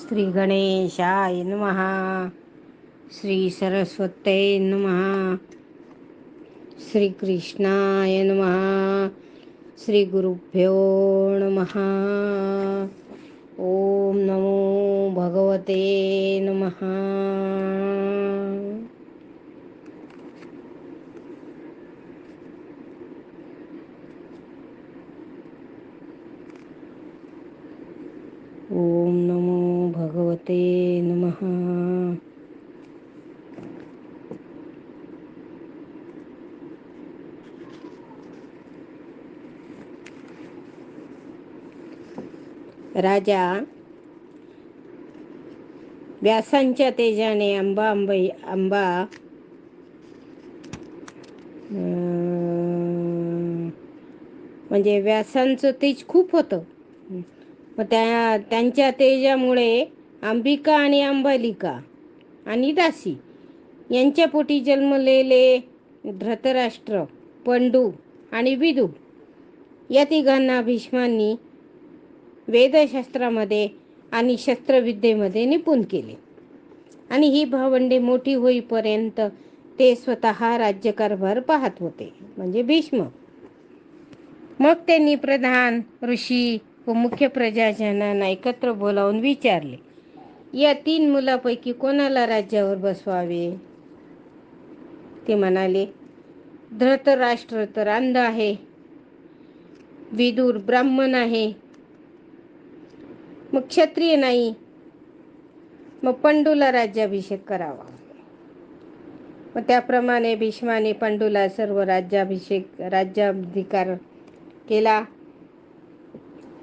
श्री गणेशाय नमः श्री सरस्वते नमः श्री कृष्णाय नमः श्री गुरुभ्यो नमः ओम नमो भगवते नमः ओम नमो भगवते नमः। राजा व्यासांच्या तेजाने अंबा अंबाई अंबा अं, म्हणजे व्यासांचं तेज खूप होतं. मग त्या त्यांच्या तेजामुळे अंबिका आणि अंबालिका आणि दासी यांच्या पोटी जन्मलेले धृतराष्ट्र पंडू आणि विदू. या तिघांना भीष्मांनी वेदशास्त्रामध्ये आणि शस्त्रविद्येमध्ये निपुण केले. आणि ही भावंडे मोठी होईपर्यंत ते स्वतः राज्यकारभार पाहत होते म्हणजे भीष्म. मग त्यांनी प्रधान ऋषी व मुख्य प्रजाजनांना एकत्र बोलावून विचारले या तीन मुलापैकी कोणाला राज्यावर बसवावे? ते म्हणाले धृतराष्ट्र तर अंध आहे. विदूर ब्राह्मण आहे. मग क्षत्रिय नाही. मग पंडूला राज्याभिषेक करावा. मग त्याप्रमाणे भीष्माने पंडूला सर्व राज्याभिषेक राज्याधिकार केला.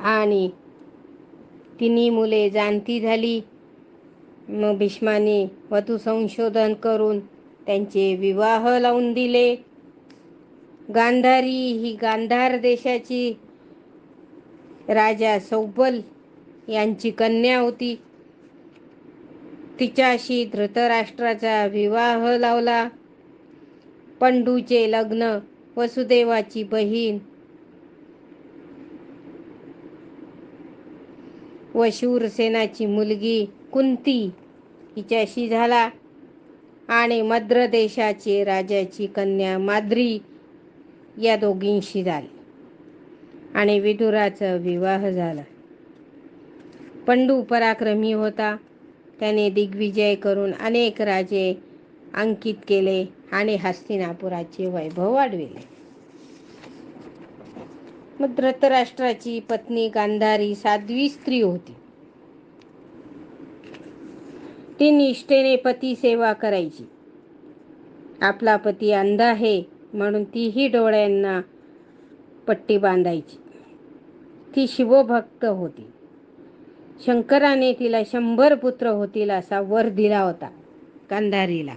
आणि तिन्ही मुले जाणती झाली. मग भीष्माने वधू संशोधन करून त्यांचे विवाह लावून दिले. गांधारी ही गांधार देशाची राजा सौबल यांची कन्या होती. तिच्याशी धृतराष्ट्राचा विवाह लावला. पंडूचे लग्न वसुदेवाची बहीण व शूरसेनाची मुलगी कुंती हिच्याशी झाला. आणि मद्र देशाचे राजाची कन्या माद्री या दोघींशी झाली. आणि विदुराचा विवाह झाला. पंडू पराक्रमी होता. त्याने दिग्विजय करून अनेक राजे अंकित केले आणि हस्तिनापुराचे वैभव वाढविले. मग धृतराष्ट्राची पत्नी गांधारी साध्वी स्त्री होती. ती निष्ठेने पती सेवा करायची. आपला पती अंध आहे म्हणून तीही डोळ्यांना पट्टी बांधायची. ती शिवभक्त होती. शंकराने तिला शंभर पुत्र होतील असा वर दिला होता कंधारीला.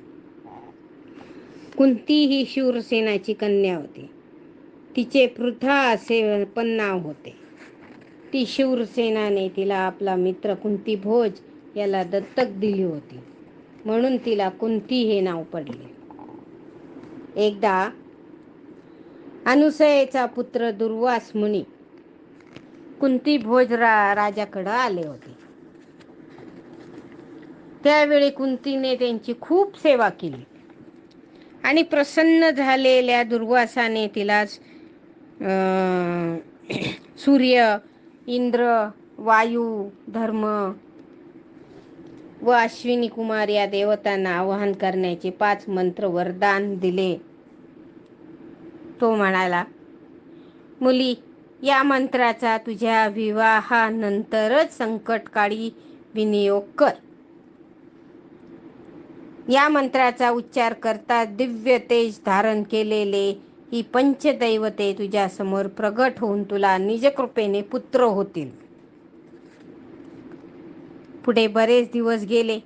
कुंती ही शूरसेनाची कन्या होती. तिचे पृथा असे पण नाव होते. ती शूरसेनाने तिला आपला मित्र कुंती भोज याला दत्तक दिली होती. म्हणून तिला कुंती हे नाव पडले. एकदा अनुसयेचा पुत्र दुर्वास मुनी कुंती भोज रा राजाकडं आले होते. त्यावेळी कुंतीने त्यांची खूप सेवा केली. आणि प्रसन्न झालेल्या दुर्वासाने तिला सूर्य इंद्र वायू धर्म व अश्विनी कुमार या देवतांना आवाहन करण्याचे पाच मंत्र वरदान दिले. तो म्हणाला मुली या मंत्राचा तुझ्या विवाहानंतरच संकटकाळी विनियोग कर. या मंत्राचा उच्चार करता दिव्य तेज धारण केलेले ही पंचदैवते तुझ्या समोर प्रगट होऊन तुला निजकृपेने पुत्र होतील. पुढे बरेच दिवस गेले.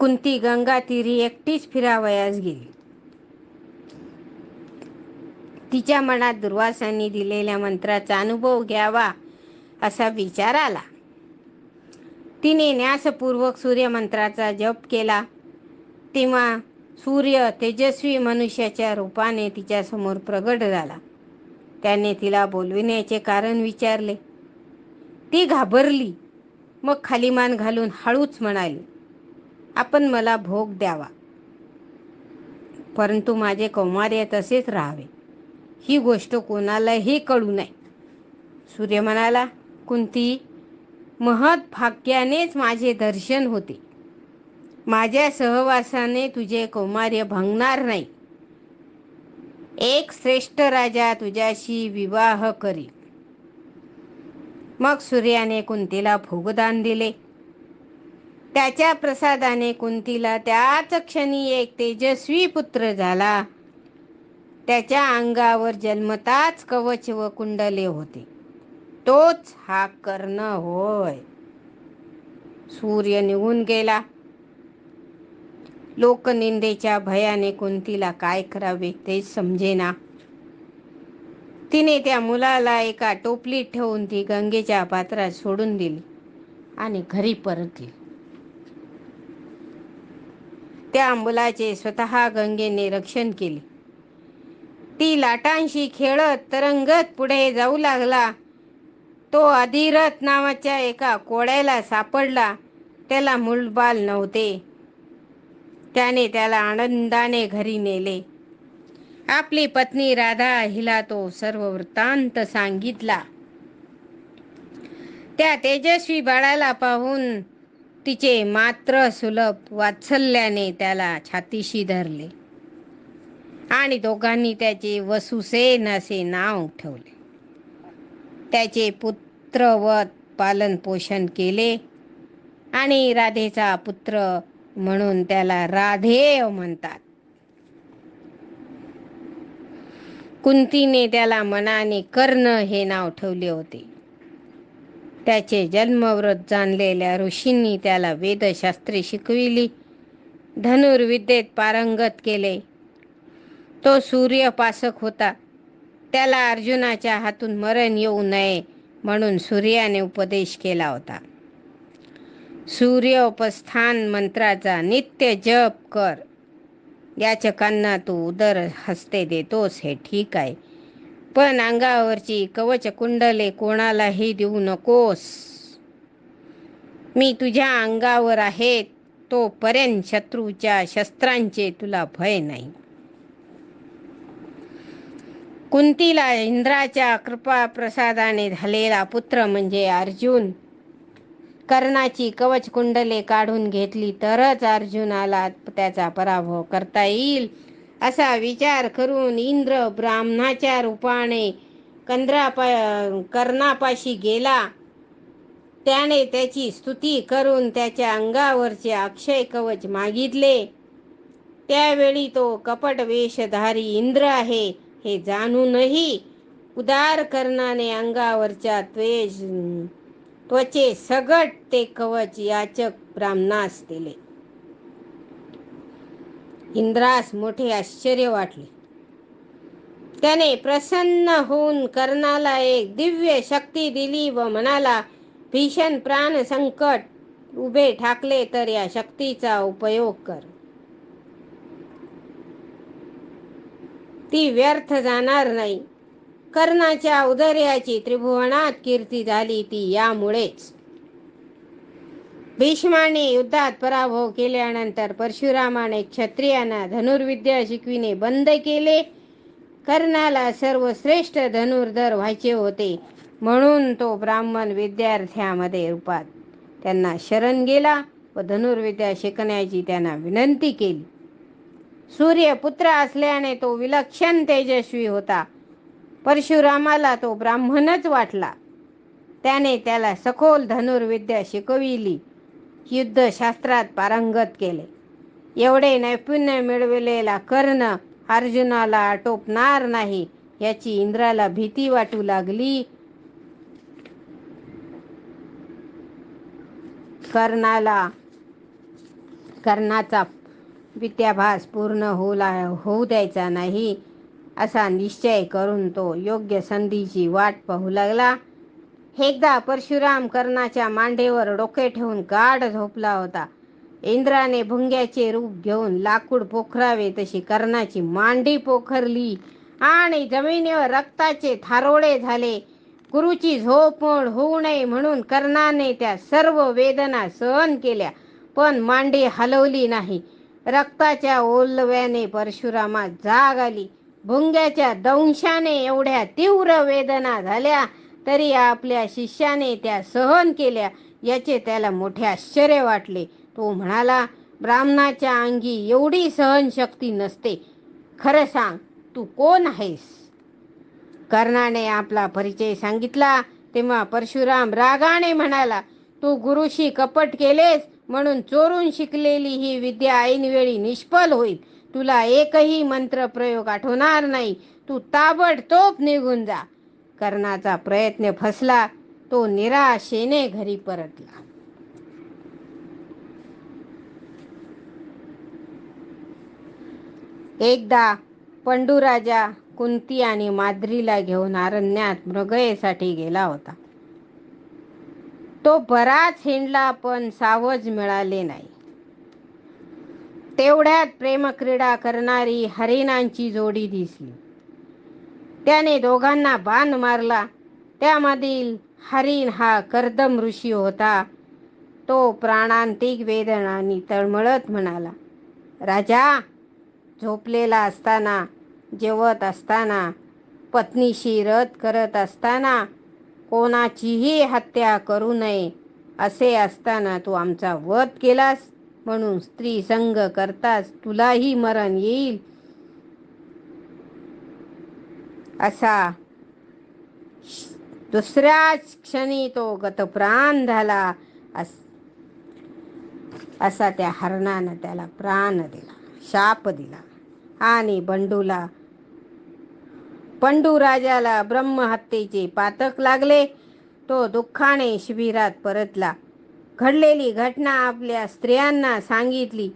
कुंती गंगा तिरी एकटीच फिरावयास गेली. तिच्या मनात दुर्वासांनी दिलेल्या मंत्राचा अनुभव घ्यावा असा विचार आला. तिने न्यासपूर्वक सूर्यमंत्राचा जप केला. तेव्हा सूर्य तेजस्वी मनुष्याच्या रूपाने तिच्यासमोर प्रगट झाला. त्याने तिला बोलविण्याचे कारण विचारले. ती घाबरली. मग खाली मान घालून हळूच म्हणाली आपण मला भोग द्यावा. परंतु माझे कौमार्य तसेच राहावे. ही गोष्ट कोणालाही कळू नये. सूर्य म्हणाला कुंती महत भाग्यानेच माझे दर्शन होते. माझ्या सहवासाने तुझे कौमार्य भंगणार नाही. एक श्रेष्ठ राजा तुझ्याशी विवाह करी मग सूर्याने कुंतीला भोगदान दिले. त्याच्या प्रसादाने कुंतीला त्याच क्षणी एक तेजस्वी पुत्र झाला. त्याच्या अंगावर जन्मताच कवच व कुंडले होते. तोच हा कर्ण होय. सूर्य निघून गेला. लोकनिंदेच्या भयाने कुंतीला काय करावे ते समजेना. तिने त्या मुलाला एका टोपलीत ठेवून ती गंगेच्या पात्रात सोडून दिली आणि घरी परतली त्या मुलाचे स्वतः गंगेने रक्षण केले. ती लाटांशी खेळत तरंगत पुढे जाऊ लागला. तो अधिरथ नावाच्या एका कोड्याला सापडला. त्याला मूलबाल नव्हते. त्याने त्याला आनंदाने घरी नेले. आपली पत्नी राधा हिला तो सर्व वृत्तांत सांगितला. त्या तेजस्वी बाळाला पाहून तिचे मात्र सुलभ वात्सल्याने त्याला छातीशी धरले आणि दोघांनी त्याचे वसुसेन असे नाव ठेवले. त्याचे पुत्रवत पालन पोषण केले आणि राधेचा पुत्र म्हणून त्याला राधेय म्हणतात. कुंतीने त्याला मनाने कर्ण हे नाव ठेवले होते. त्याचे जन्मव्रत जाणलेल्या ऋषींनी त्याला वेदशास्त्रे शिकविली. धनुर्विद्येत पारंगत केले. तो सूर्यपासक होता. त्याला अर्जुनाच्या हातून मरण येऊ नये म्हणून सूर्याने उपदेश केला होता. सूर्योपस्थान मंत्राचा नित्य जप कर. याचकांना तू उदर हस्ते देतोस हे ठीक आहे. पण अंगावरची कवच कुंडले कोणालाही देऊ नकोस. मी तुझ्या अंगावर आहे तोपर्यंत शत्रूच्या शस्त्रांचे तुला भय नाही. कुंतीला इंद्राच्या कृपा प्रसादाने झालेला पुत्र म्हणजे अर्जुन. कर्णाची कवच कुंडले काढून घेतली तरच अर्जुनाला त्याचा पराभव करता येईल. असा विचार करून इंद्र ब्राह्मणाच्या रूपाने कंद्रापा कर्णापाशी गेला. त्याने त्याची स्तुती करून त्याच्या अंगावरचे अक्षय कवच मागितले. त्यावेळी तो कपट वेशधारी इंद्र आहे हे जाणूनही उदार कर्णाने अंगावरच्या त्वेष त्वचे सगट ते कवच याचक ब्राह्मणास दिले. इंद्रास मोठे आश्चर्य वाटले. त्याने प्रसन्न होऊन कर्णाला एक दिव्य शक्ती दिली व म्हणाला भीषण प्राण संकट उभे ठाकले तर या शक्तीचा उपयोग कर. ती व्यर्थ जाणार नाही. कर्णाच्या उदर्याची त्रिभुवनात कीर्ती झाली ती यामुळेच. भीष्माने युद्धात पराभव केल्यानंतर परशुरामाने क्षत्रियांना धनुर्विद्या शिकविणे बंद केले. कर्णाला सर्वश्रेष्ठ धनुर्धर व्हायचे होते म्हणून तो ब्राह्मण विद्यार्थ्यामध्ये रूपात त्यांना शरण गेला व धनुर्विद्या शिकण्याची त्यांना विनंती केली. सूर्यपुत्र असल्याने तो विलक्षण तेजस्वी होता. परशुरामाला तो ब्राह्मणच वाटला. त्याने त्याला सखोल धनुर्विद्या शिकविली. युद्धशास्त्रात पारंगत केले. एवढे नैपुण्य मिळविलेला कर्ण अर्जुनाला आटोपणार नाही याची इंद्राला भीती वाटू लागली. कर्णाला कर्णाचा विद्याभास पूर्ण होऊ ला होऊ द्यायचा नाही. असा निश्चय करून तो योग्य संधीची वाट पाहू लागला. एकदा परशुराम कर्णाच्या मांडेवर डोके ठेवून गाढ झोपला होता. इंद्राने भुंग्याचे रूप घेऊन लाकूड पोखरावे तशी कर्णाची मांडी पोखरली आणि जमिनीवर रक्ताचे थारोळे झाले. गुरुची झोपण होऊ नये म्हणून कर्णाने त्या सर्व वेदना सहन केल्या पण मांडी हलवली नाही. रक्ताच्या ओलव्याने परशुरामात जाग आली. भुंग्याच्या दंशाने एवढ्या तीव्र वेदना झाल्या तरी आपल्या शिष्याने त्या सहन केल्या. याचे त्याला मोठे आश्चर्य वाटले. तो म्हणाला ब्राह्मणाच्या अंगी एवढी सहनशक्ती नसते. खरं सांग तू कोण आहेस? कर्णाने आपला परिचय सांगितला. तेव्हा परशुराम रागाने म्हणाला तू गुरुशी कपट केलेस म्हणून चोरून शिकलेली ही विद्या ऐनवेळी निष्फल होईल. तुला एकही मंत्र प्रयोग आठवणार नाही. तू ताबडतोब निघून जा. कर्णाचा प्रयत्न फसला तो निराशेने घरी परतला. एकदा पंडूराजा कुंती आणि माद्रीला घेऊन अरण्यात मृगयेसाठी गेला होता. तो बराच हिंडला पण सावज मिळाले नाही. तेवढ्यात प्रेमक्रीडा करणारी हरिणांची जोडी दिसली. त्याने दोघांना बाण मारला. त्यामधील हरिण हा कर्दम ऋषी होता. तो प्राणांतिक वेदनाने तळमळत म्हणाला राजा झोपलेला असताना जेवत असताना पत्नीशी रथ करत असताना कोणाचीही हत्या करू नये असे असताना तू आमचा वध केलास. म्हणून स्त्री संग करताच तुलाही मरण येईल. असा दुसऱ्याच क्षणी तो गतप्राण झाला. अस असा त्या हरणानं त्याला प्राण दिला शाप दिला. आणि बंडूला पंडू राजाला ब्रह्महत्येचे पातक लागले. तो दुःखाने शिबिरात परतला. घडलेली घटना आपल्या स्त्रियांना सांगितली.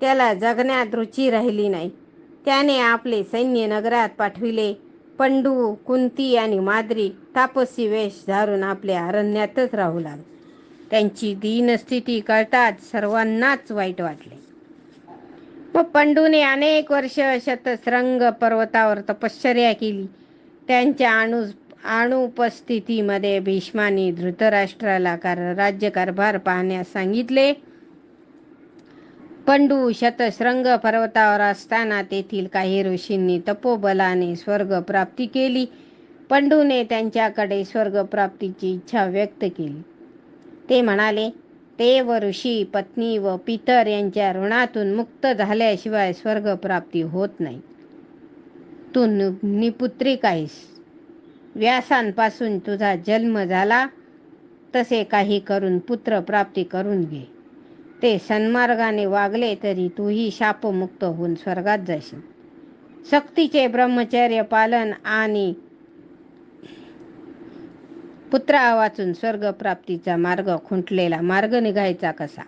त्याला जगण्यात रुची राहिली नाही. त्याने आपले सैन्य नगरात पाठविले. पंडू कुंती आणि माद्री तापसी वेश धारून आपल्या अरण्यातच राहू लागले. त्यांची दीनस्थिती कळताच सर्वांनाच वाईट वाटले. मग पंडूने अनेक वर्ष शतसरंग पर्वतावर तपश्चर्या केली. त्यांच्या अणूस अनुपस्थितीमध्ये भीष्मानी धृतराष्ट्राला कार राज्यकारभार पाहण्यास सांगितले. पंडू शतश्रंग पर्वतावर असताना तेथील काही ऋषींनी तपोबलाने स्वर्ग प्राप्ती केली. पंडूने त्यांच्याकडे स्वर्ग प्राप्तीची इच्छा व्यक्त केली. ते म्हणाले ते व ऋषी पत्नी व पितर यांच्या ऋणातून मुक्त झाल्याशिवाय स्वर्गप्राप्ती होत नाही. तू निपुत्रिक आहेस. व्यासांपासून तुझा जन्म झाला तसे काही करून पुत्र प्राप्ती करून घे. ते सन्मार्गाने वागले तरी तूही शापमुक्त होऊन स्वर्गात जाशील. सक्तीचे ब्रह्मचर्य पालन आणि पुत्रा वाचून स्वर्गप्राप्तीचा मार्ग खुंटलेला मार्ग निघायचा कसा?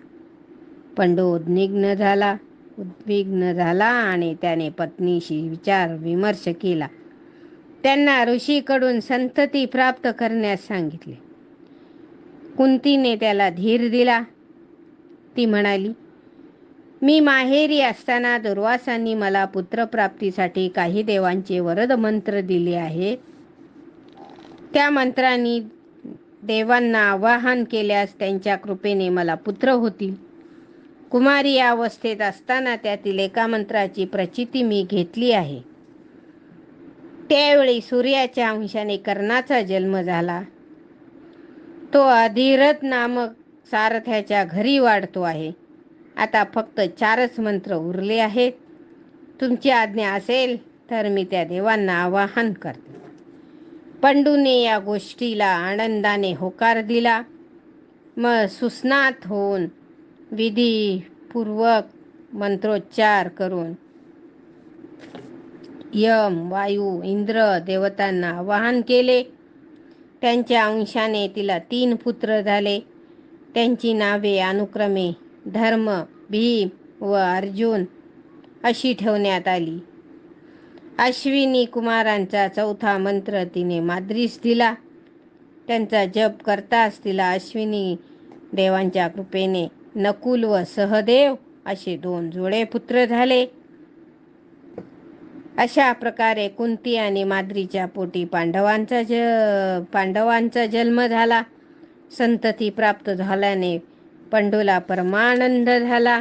पंडू उद्विग्न झाला उद्विग्न झाला आणि त्याने पत्नीशी विचार विमर्श केला. त्यांना ऋषीकडून संतती प्राप्त करण्यास सांगितले. कुंतीने त्याला धीर दिला. ती म्हणाली मी माहेरी असताना दुर्वासांनी मला पुत्रप्राप्तीसाठी काही देवांचे वरद मंत्र दिले आहेत. त्या मंत्रांनी देवांना आवाहन केल्यास त्यांच्या कृपेने मला पुत्र होतील. कुमारी या अवस्थेत असताना त्यातील एका मंत्राची प्रचिती मी घेतली आहे. त्यावेळी सूर्याच्या अंशाने कर्णाचा जन्म झाला. तो अधिरथ नामक सारथ्याच्या घरी वाढतो आहे. आता फक्त चारच मंत्र उरले आहेत. तुमची आज्ञा असेल तर मी त्या देवांना आवाहन करते. पंडूने या गोष्टीला आनंदाने होकार दिला. मग सुस्नात होऊन विधीपूर्वक मंत्रोच्चार करून यम वायू इंद्र देवतांना आवाहन केले. त्यांच्या अंशाने तिला तीन पुत्र झाले. त्यांची नावे अनुक्रमे धर्म भीम व अर्जुन अशी ठेवण्यात आली. अश्विनी कुमारांचा चौथा मंत्र तिने माद्रीस दिला. त्यांचा जप करताच तिला अश्विनी देवांच्या कृपेने नकुल व सहदेव असे दोन जोडे पुत्र झाले. अशा प्रकारे कुंती आणि माद्रीच्या पोटी पांडवांचा ज पांडवांचा जन्म झाला. संतती प्राप्त झाल्याने पंडूला परमानंद झाला.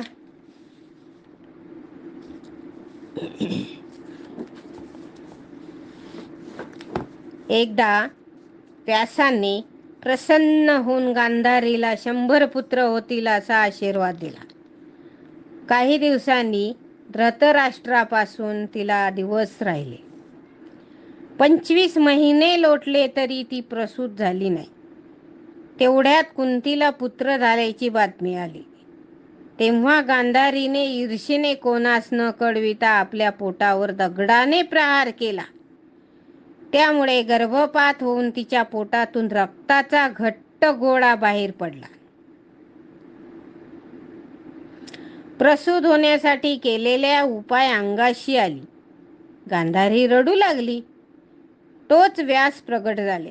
एकदा व्यासांनी प्रसन्न होऊन गांधारीला शंभर पुत्र होतील असा आशीर्वाद दिला. काही दिवसांनी धृतराष्ट्रापासून तिला दिवस राहिले. पंचवीस महिने लोटले तरी ती प्रसूत झाली नाही. तेवढ्यात कुंतीला पुत्र झाल्याची बातमी आली. तेव्हा गांधारीने ईर्षेने कोणास न कळविता आपल्या पोटावर दगडाने प्रहार केला. त्यामुळे गर्भपात होऊन तिच्या पोटातून रक्ताचा घट्ट गोळा बाहेर पडला. प्रसूत होण्यासाठी केलेल्या उपाय अंगाशी आली. गांधारी रडू लागली. तोच व्यास प्रगट झाले.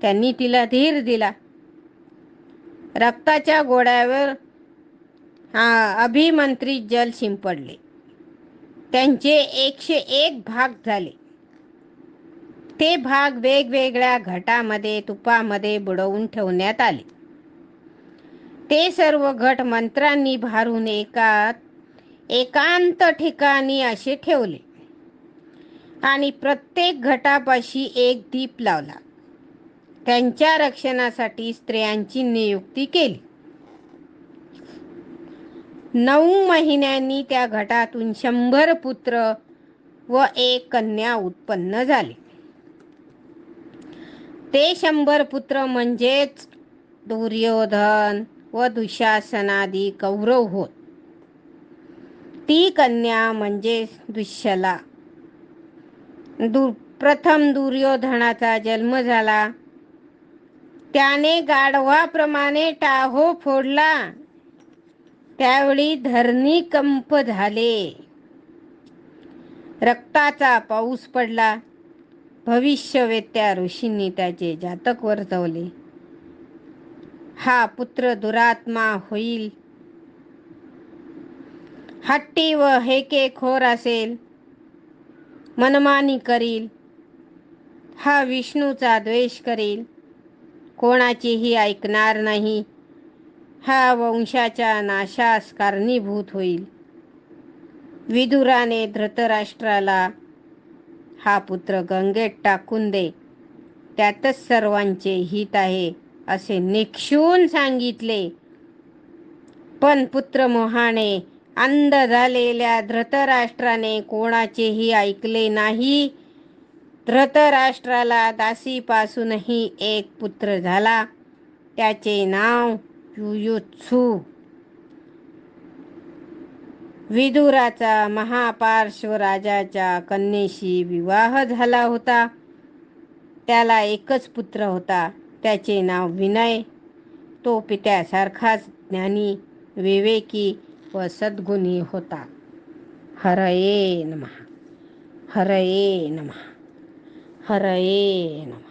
त्यांनी तिला धीर दिला. रक्ताच्या गोळ्यावर हा अभिमंत्री जल शिंपडले. त्यांचे एकशे एक भाग झाले. ते भाग वेगवेगळ्या घटामध्ये तुपामध्ये बुडवून ठेवण्यात आले. ते सर्व घट मंत्रांनी भारून एका एकांत ठिकाणी असे ठेवले. आणि प्रत्येक घटापाशी एक दीप लावला. त्यांच्या रक्षणासाठी स्त्रियांची नियुक्ती केली. नऊ महिन्यांनी त्या घटातून शंभर पुत्र व एक कन्या उत्पन्न झाले. ते शंभर पुत्र म्हणजेच दुर्योधन व दुशासनादी कौरव होत. ती कन्या म्हणजे दुष्यला. दु प्रथम दुर्योधनाचा जन्म झाला. त्याने गाढवाप्रमाणे टाहो फोडला. त्यावेळी धरणी कंप झाले. रक्ताचा पाऊस पडला. भविष्यवेत्या ऋषींनी त्याचे जातक वर्तवले. हा पुत्र दुरात्मा होईल. हट्टी व हेके खोर असेल. मनमानी करील. हा विष्णूचा द्वेष करील. कोणाचीही ऐकणार नाही. हा वंशाच्या नाशास कारणीभूत होईल. विदुराने धृतराष्ट्राला हा पुत्र गंगेत टाकून दे. त्यातच सर्वांचे हित आहे. असे निक्षून सांगितले. पण पुत्र मोहाने अंध झालेल्या धृतराष्ट्राने कोणाचेही ऐकले नाही. धृतराष्ट्राला दासीपासूनही एक पुत्र झाला. त्याचे नाव युयुत्सू. विदुराचा महापार्श्व राजाच्या कन्येशी विवाह झाला होता. त्याला एकच पुत्र होता. त्याचे नाव विनय. तो पित्यासारखाच ज्ञानी विवेकी व सद्गुणी होता. हरये नमः. हरये नमः. हरये नमः.